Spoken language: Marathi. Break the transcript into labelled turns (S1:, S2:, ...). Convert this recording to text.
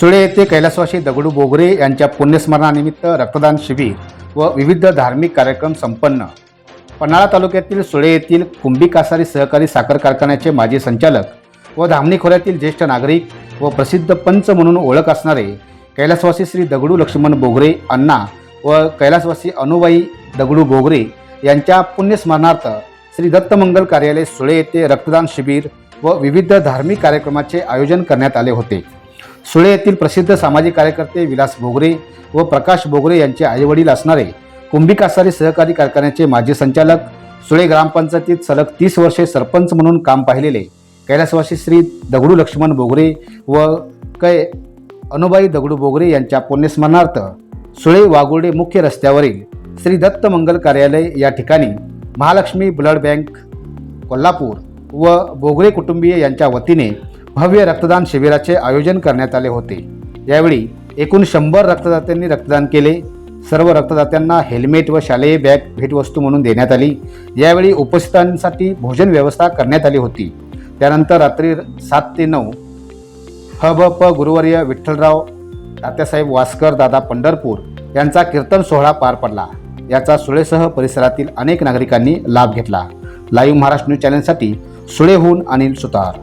S1: सुळे येथे कैलासवासी दगडू बोगरे यांच्या पुण्यस्मरणानिमित्त रक्तदान शिबिर व विविध धार्मिक कार्यक्रम संपन्न. पन्हाळा तालुक्यातील सुळे येथील कुंभी कासारी सहकारी साखर कारखान्याचे माजी संचालक व धामणी खोऱ्यातील ज्येष्ठ नागरिक व प्रसिद्ध पंच म्हणून ओळख असणारे कैलासवासी श्री दगडू लक्ष्मण बोगरे अण्णा व कैलासवासी अनुबाई दगडू बोगरे यांच्या पुण्यस्मरणार्थ श्री दत्तमंगल कार्यालय सुळे येथे रक्तदान शिबिर व विविध धार्मिक कार्यक्रमाचे आयोजन करण्यात आले होते. सुळे येथील प्रसिद्ध सामाजिक कार्यकर्ते विलास बोगरे व प्रकाश बोगरे यांचे आईवडील असणारे कुंभी कासारी सहकारी कारखान्याचे माजी संचालक सुळे ग्रामपंचायतीत सलग तीस वर्षे सरपंच म्हणून काम पाहिलेले कैलासवासी श्री दगडू लक्ष्मण बोगरे व कै अनुबाई दगडू बोगरे यांच्या पुण्यस्मरणार्थ सुळे वागुर्डे मुख्य रस्त्यावरील श्री दत्त मंगल कार्यालय या ठिकाणी महालक्ष्मी ब्लड बँक कोल्हापूर व बोगरे कुटुंबीय यांच्या वतीने भव्य रक्तदान शिबिराचे आयोजन करण्यात आले होते. यावेळी एकूण शंभर रक्तदात्यांनी रक्तदान केले. सर्व रक्तदात्यांना हेल्मेट व शालेय बॅग भेटवस्तू म्हणून देण्यात आली. यावेळी उपस्थितांसाठी भोजन व्यवस्था करण्यात आली होती. त्यानंतर रात्री सात ते नऊ ह भ प गुरुवर्य विठ्ठलराव तात्यासाहेब वासकर दादा पंढरपूर यांचा कीर्तन सोहळा पार पडला. याचा सुळेसह परिसरातील अनेक नागरिकांनी लाभ घेतला. लाईव्ह महाराष्ट्र न्यूज चॅनलसाठी सुळेहून अनिल सुतार.